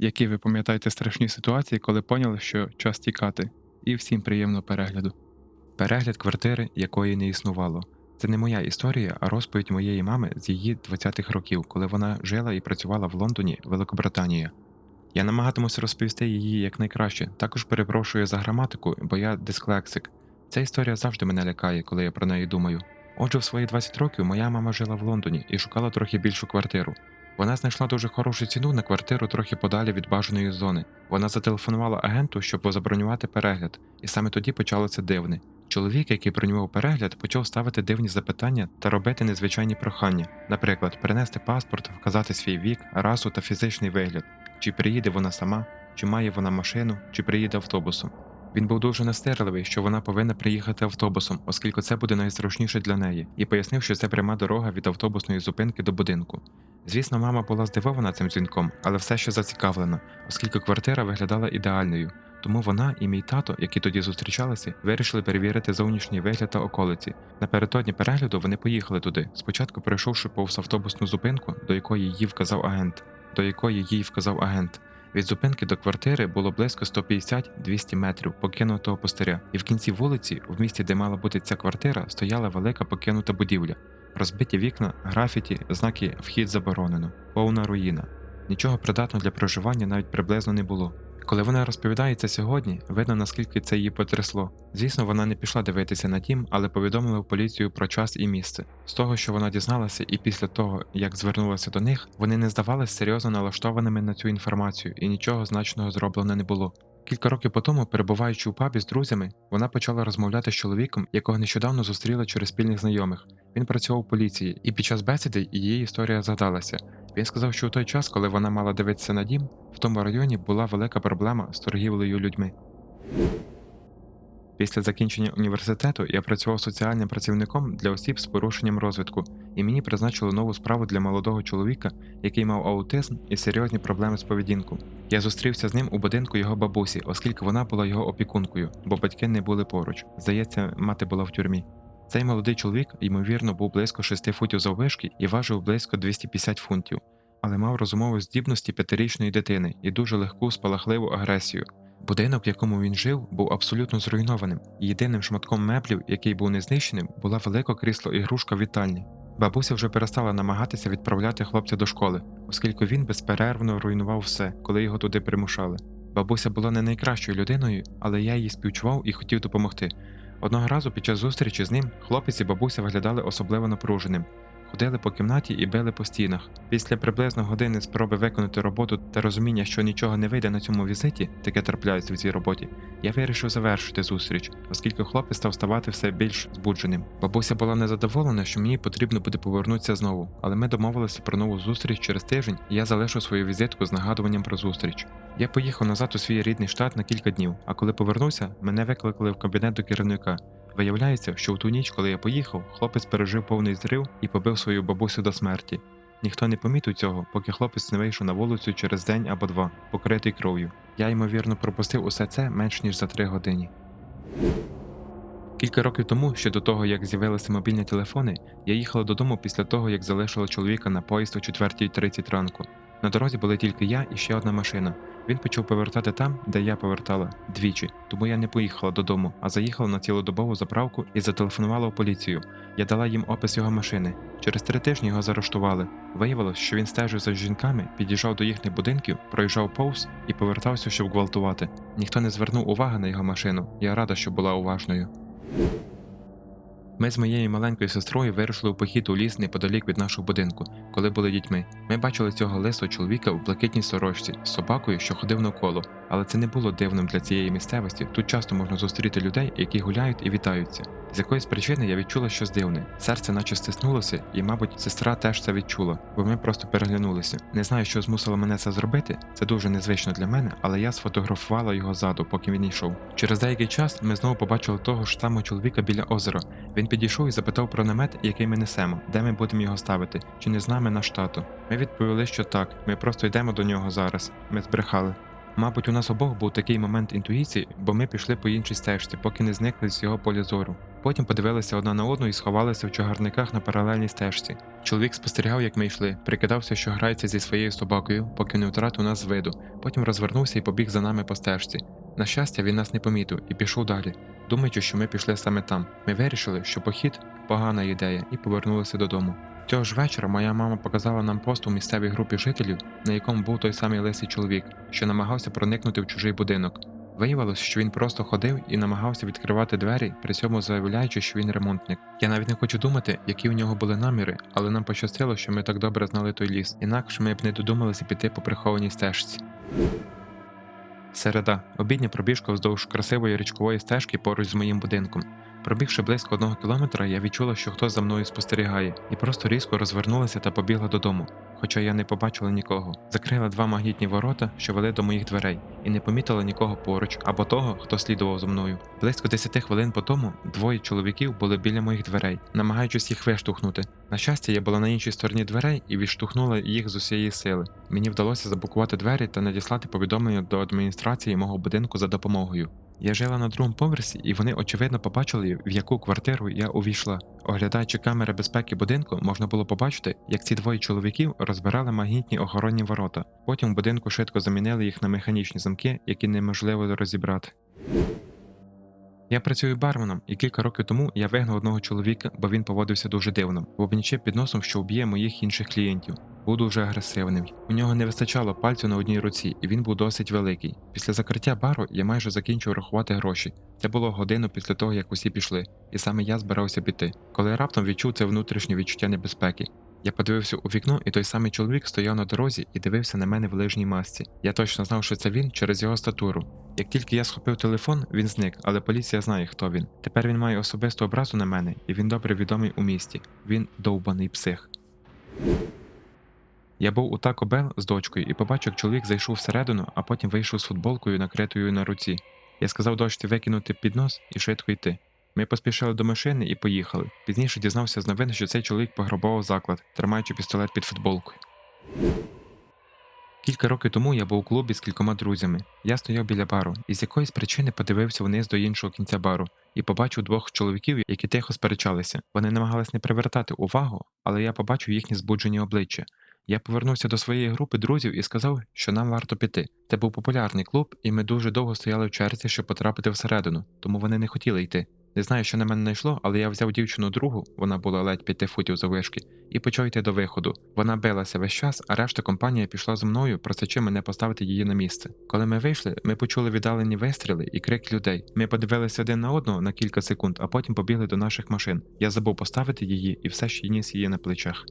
Які ви пам'ятаєте страшні ситуації, коли поняли, що час тікати, і всім приємного перегляду. Перегляд квартири, якої не існувало. Це не моя історія, а розповідь моєї мами з її 20-х років, коли вона жила і працювала в Лондоні, Великобританія. Я намагатимуся розповісти її якнайкраще. Також перепрошую за граматику, бо я дисклексик. Ця історія завжди мене лякає, коли я про неї думаю. Отже, в свої 20 років моя мама жила в Лондоні і шукала трохи більшу квартиру. Вона знайшла дуже хорошу ціну на квартиру трохи подалі від бажаної зони. Вона зателефонувала агенту, щоб забронювати перегляд, і саме тоді почалося дивне. Чоловік, який бронював перегляд, почав ставити дивні запитання та робити незвичайні прохання, наприклад, принести паспорт, вказати свій вік, расу та фізичний вигляд, чи приїде вона сама, чи має вона машину, чи приїде автобусом. Він був дуже настирливий, що вона повинна приїхати автобусом, оскільки це буде найзручніше для неї, і пояснив, що це пряма дорога від автобусної зупинки до будинку. Звісно, мама була здивована цим дзвінком, але все ще зацікавлена, оскільки квартира виглядала ідеальною. Тому вона і мій тато, які тоді зустрічалися, вирішили перевірити зовнішній вигляд та околиці. Напередодні перегляду вони поїхали туди, спочатку пройшовши повз автобусну зупинку, до якої їй вказав агент, до якої їй вказав агент. Від зупинки до квартири було близько 150-200 метрів покинутого пустиря, і в кінці вулиці, в місті, де мала бути ця квартира, стояла велика покинута будівля. Розбиті вікна, графіті, знаки вхід заборонено, повна руїна. Нічого придатного для проживання навіть приблизно не було. Коли вона розповідає це сьогодні, видно наскільки це її потрясло. Звісно, вона не пішла дивитися на дім, але повідомила в поліцію про час і місце. З того, що вона дізналася, і після того, як звернулася до них, вони не здавалися серйозно налаштованими на цю інформацію, і нічого значного зроблено не було. Кілька років по тому, перебуваючи у пабі з друзями, вона почала розмовляти з чоловіком, якого нещодавно зустріла через спільних знайомих. Він працював у поліції, і під час бесіди її історія згадалася. Він сказав, що у той час, коли вона мала дивитися на дім, в тому районі була велика проблема з торгівлею людьми. Після закінчення університету я працював соціальним працівником для осіб з порушенням розвитку, і мені призначили нову справу для молодого чоловіка, який мав аутизм і серйозні проблеми з поведінкою. Я зустрівся з ним у будинку його бабусі, оскільки вона була його опікункою, бо батьки не були поруч. Здається, мати була в тюрмі. Цей молодий чоловік, ймовірно, був близько 6 футів заввишки і важив близько 250 фунтів, але мав розумові здібності п'ятирічної дитини і дуже легку спалахливу агресію. Будинок, в якому він жив, був абсолютно зруйнованим, і єдиним шматком меблів, який був незнищеним, була велика крісло ігрушка вітальні. Бабуся вже перестала намагатися відправляти хлопця до школи, оскільки він безперервно руйнував все, коли його туди примушали. Бабуся була не найкращою людиною, але я їй співчував і хотів допомогти. Одного разу під час зустрічі з ним хлопець і бабуся виглядали особливо напруженим. Ходили по кімнаті і били по стінах. Після приблизно години спроби виконати роботу та розуміння, що нічого не вийде на цьому візиті, таке трапляється в цій роботі, я вирішив завершити зустріч, оскільки хлопець став ставати все більш збудженим. Бабуся була незадоволена, що мені потрібно буде повернутися знову, але ми домовилися про нову зустріч через тиждень, і я залишив свою візитку з нагадуванням про зустріч. Я поїхав назад у свій рідний штат на кілька днів, а коли повернувся, мене викликали в кабінет до керівника. Виявляється, що в ту ніч, коли я поїхав, хлопець пережив повний зрив і побив свою бабусю до смерті. Ніхто не помітив цього, поки хлопець не вийшов на вулицю через день або два, покритий кров'ю. Я ймовірно пропустив усе це менш ніж за три години. Кілька років тому, ще до того, як з'явилися мобільні телефони, я їхала додому після того, як залишила чоловіка на поїзд о 4.30 ранку. На дорозі були тільки я і ще одна машина. Він почав повертати там, де я повертала, двічі, тому я не поїхала додому, а заїхала на цілодобову заправку і зателефонувала в поліцію. Я дала їм опис його машини. Через три тижні його заарештували. Виявилось, що він стежив за жінками, під'їжджав до їхніх будинків, проїжджав повз і повертався, щоб гвалтувати. Ніхто не звернув уваги на його машину. Я рада, що була уважною. Ми з моєю маленькою сестрою вирушили у похід у ліс неподалік від нашого будинку, коли були дітьми. Ми бачили цього лисого чоловіка у блакитній сорочці з собакою, що ходив навколо, але це не було дивним для цієї місцевості. Тут часто можна зустріти людей, які гуляють і вітаються. З якоїсь причини я відчула щось дивне. Серце наче стиснулося, і, мабуть, сестра теж це відчула, бо ми просто переглянулися. Не знаю, що змусило мене це зробити. Це дуже незвично для мене, але я сфотографувала його ззаду, поки він йшов. Через деякий час ми знову побачили того ж самого чоловіка біля озера. Він підійшов і запитав про намет, який ми несемо, де ми будемо його ставити, чи не з нами наш тато. Ми відповіли, що так. Ми просто йдемо до нього зараз. Ми збрехали. Мабуть, у нас обох був такий момент інтуїції, бо ми пішли по іншій стежці, поки не зникли з його поля зору. Потім подивилися одна на одну і сховалися в чагарниках на паралельній стежці. Чоловік спостерігав, як ми йшли, прикидався, що грається зі своєю собакою, поки не втратив нас з виду. Потім розвернувся і побіг за нами по стежці. На щастя, він нас не помітив і пішов далі, думаючи, що ми пішли саме там. Ми вирішили, що похід погана ідея, і повернулися додому. Цього ж вечора моя мама показала нам пост у місцевій групі жителів, на якому був той самий лисий чоловік, що намагався проникнути в чужий будинок. Виявилось, що він просто ходив і намагався відкривати двері, при цьому заявляючи, що він ремонтник. Я навіть не хочу думати, які у нього були наміри, але нам пощастило, що ми так добре знали той ліс, інакше ми б не додумалися піти по прихованій стежці. Середа. Обідня пробіжка вздовж красивої річкової стежки поруч з моїм будинком. Пробігши близько одного кілометра, я відчула, що хтось за мною спостерігає, і просто різко розвернулася та побігла додому, хоча я не побачила нікого. Закрила два магнітні ворота, що вели до моїх дверей, і не помітила нікого поруч або того, хто слідував за мною. Близько 10 хвилин по тому двоє чоловіків були біля моїх дверей, намагаючись їх виштовхнути. На щастя, я була на іншій стороні дверей і відштовхнула їх з усієї сили. Мені вдалося заблокувати двері та надіслати повідомлення до адміністрації мого будинку за допомогою. Я жила на другому поверсі, і вони очевидно побачили, в яку квартиру я увійшла. Оглядаючи камери безпеки будинку, можна було побачити, як ці двоє чоловіків розбирали магнітні охоронні ворота. Потім в будинку швидко замінили їх на механічні замки, які неможливо розібрати. Я працюю барменом, і кілька років тому я вигнав одного чоловіка, бо він поводився дуже дивно, вобнічив під носом, що вб'є моїх інших клієнтів. Був дуже агресивний. У нього не вистачало пальцю на одній руці, і він був досить великий. Після закриття бару я майже закінчив рахувати гроші. Це було годину після того, як усі пішли, і саме я збирався піти. Коли раптом відчув це внутрішнє відчуття небезпеки. Я подивився у вікно, і той самий чоловік стояв на дорозі і дивився на мене в лижній масці. Я точно знав, що це він через його статуру. Як тільки я схопив телефон, він зник, але поліція знає, хто він. Тепер він має особисту образу на мене, і він добре відомий у місті. Він довбаний псих. Я був у Тако Бел з дочкою і побачив, як чоловік зайшов всередину, а потім вийшов з футболкою, накритою на руці. Я сказав дочці викинути під нос і швидко йти. Ми поспішили до машини і поїхали. Пізніше дізнався з новин, що цей чоловік пограбував заклад, тримаючи пістолет під футболкою. Кілька років тому я був у клубі з кількома друзями. Я стояв біля бару і з якоїсь причини подивився вниз до іншого кінця бару і побачив двох чоловіків, які тихо сперечалися. Вони намагались не привертати увагу, але я побачив їхні збуджені обличчя. Я повернувся до своєї групи друзів і сказав, що нам варто піти. Це був популярний клуб, і ми дуже довго стояли в черзі, щоб потрапити всередину, тому вони не хотіли йти. Не знаю, що на мене знайшло, але я взяв дівчину другу, вона була ледь п'яти футів заввишки, і почав йти до виходу. Вона билася весь час, а решта компанія пішла зі мною, просячи мене поставити її на місце. Коли ми вийшли, ми почули віддалені вистріли і крик людей. Ми подивилися один на одного на кілька секунд, а потім побігли до наших машин. Я забув поставити її і все ще ніс її на плечах.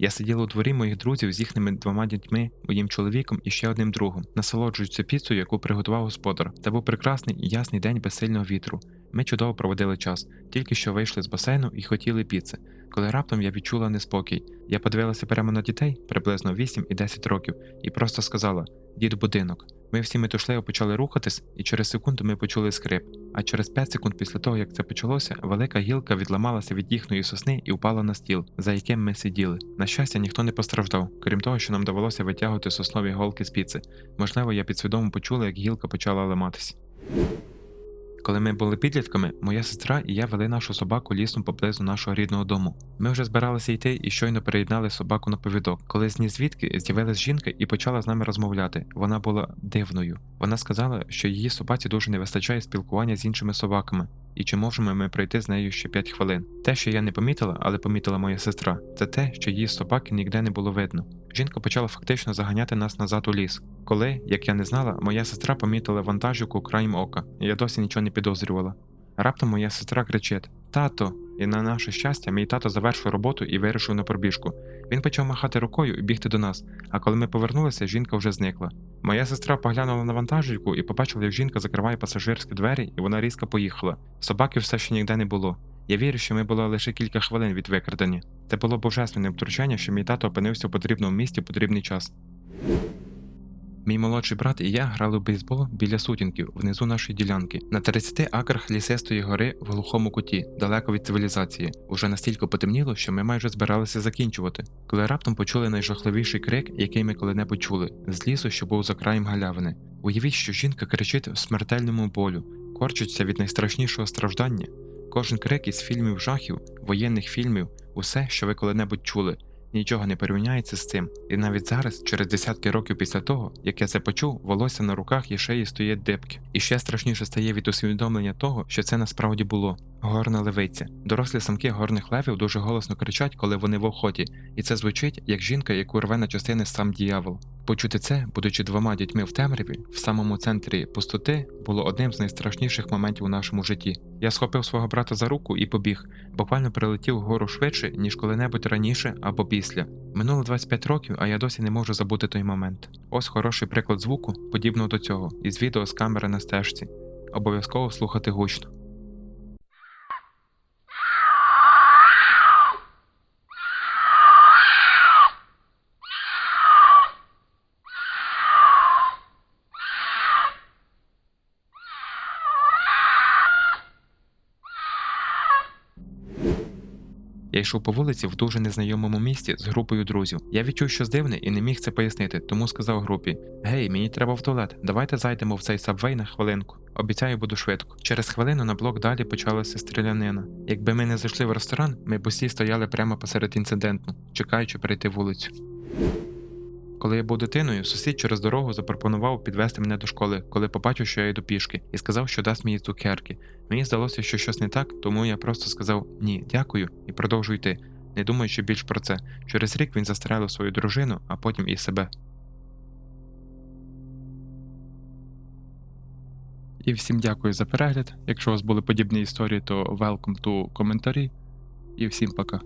Я сиділа у дворі моїх друзів з їхніми двома дітьми, моїм чоловіком і ще одним другом, насолоджуючи піцею, яку приготував господар. Це був прекрасний і ясний день без сильного вітру. Ми чудово проводили час, тільки що вийшли з басейну і хотіли піци. Коли раптом я відчула неспокій. Я подивилася прямо на дітей приблизно 8 і 10 років, і просто сказала: дід будинок. Ми всі метушливо почали рухатись, і через секунду ми почули скрип. А через 5 секунд після того, як це почалося, велика гілка відламалася від їхньої сосни і впала на стіл, за яким ми сиділи. На щастя, ніхто не постраждав, крім того, що нам довелося витягувати соснові голки з піци. Можливо, я підсвідомо почула, як гілка почала ламатись. Коли ми були підлітками, моя сестра і я вели нашу собаку лісом поблизу нашого рідного дому. Ми вже збиралися йти і щойно переєднали собаку на повідок. Коли з звідки з'явилась жінка і почала з нами розмовляти. Вона була дивною. Вона сказала, що її собаці дуже не вистачає спілкування з іншими собаками, і чи можемо ми пройти з нею ще 5 хвилин. Те, що я не помітила, але помітила моя сестра, це те, що її собаки ніде не було видно. Жінка почала фактично заганяти нас назад у ліс. Коли, як я не знала, моя сестра помітила вантажівку краєм ока, і я досі нічого не підозрювала. Раптом моя сестра кричить: Тато! І на наше щастя, мій тато завершив роботу і вирішив на пробіжку. Він почав махати рукою і бігти до нас, а коли ми повернулися, жінка вже зникла. Моя сестра поглянула на вантажівку і побачила, як жінка закриває пасажирські двері, і вона різко поїхала. Собаки все ще ніде не було. Я вірю, що ми були лише кілька хвилин від викрадення. Це було божественне втручання, що мій тато опинився в потрібному місці в потрібний час. Мій молодший брат і я грали в бейсбол біля сутінків внизу нашої ділянки, на 30 акрах лісистої гори в глухому куті, далеко від цивілізації. Уже настільки потемніло, що ми майже збиралися закінчувати, коли раптом почули найжахливіший крик, який ми коли-небудь чули, з лісу, що був за краєм галявини. Уявіть, що жінка кричить в смертельному болю, корчиться від найстрашнішого страждання. Кожен крик із фільмів жахів, воєнних фільмів, усе, що ви коли-небудь чули, нічого не порівняється з цим. І навіть зараз, через десятки років після того, як я це почув, волосся на руках і шиї стоїть дибки. І ще страшніше стає від усвідомлення того, що це насправді було. Горна левиця. Дорослі самки горних левів дуже голосно кричать, коли вони в охоті, і це звучить як жінка, яку рве на частини сам діявол. Почути це, будучи двома дітьми в темряві, в самому центрі пустоти, було одним з найстрашніших моментів у нашому житті. Я схопив свого брата за руку і побіг, буквально прилетів вгору швидше, ніж коли-небудь раніше або після. Минуло 25 років, а я досі не можу забути той момент. Ось хороший приклад звуку, подібного до цього, із відео з камери на стежці. Обов'язково слухати гучно. Йшов по вулиці в дуже незнайомому місті з групою друзів. Я відчув щось дивне і не міг це пояснити, тому сказав групі: Гей, мені треба в туалет, давайте зайдемо в цей сабвей на хвилинку. Обіцяю, буду швидко. Через хвилину на блок далі почалася стрілянина. Якби ми не зайшли в ресторан, ми б усі стояли прямо посеред інциденту, чекаючи перейти вулицю. Коли я був дитиною, сусід через дорогу запропонував підвести мене до школи, коли побачив, що я йду пішки, і сказав, що дасть мені цукерки. Мені здалося, що щось не так, тому я просто сказав ні, дякую і продовжу йти, не думаючи більш про це. Через рік він застрелив свою дружину, а потім і себе. І всім дякую за перегляд. Якщо у вас були подібні історії, то welcome to коментарі. І всім пока.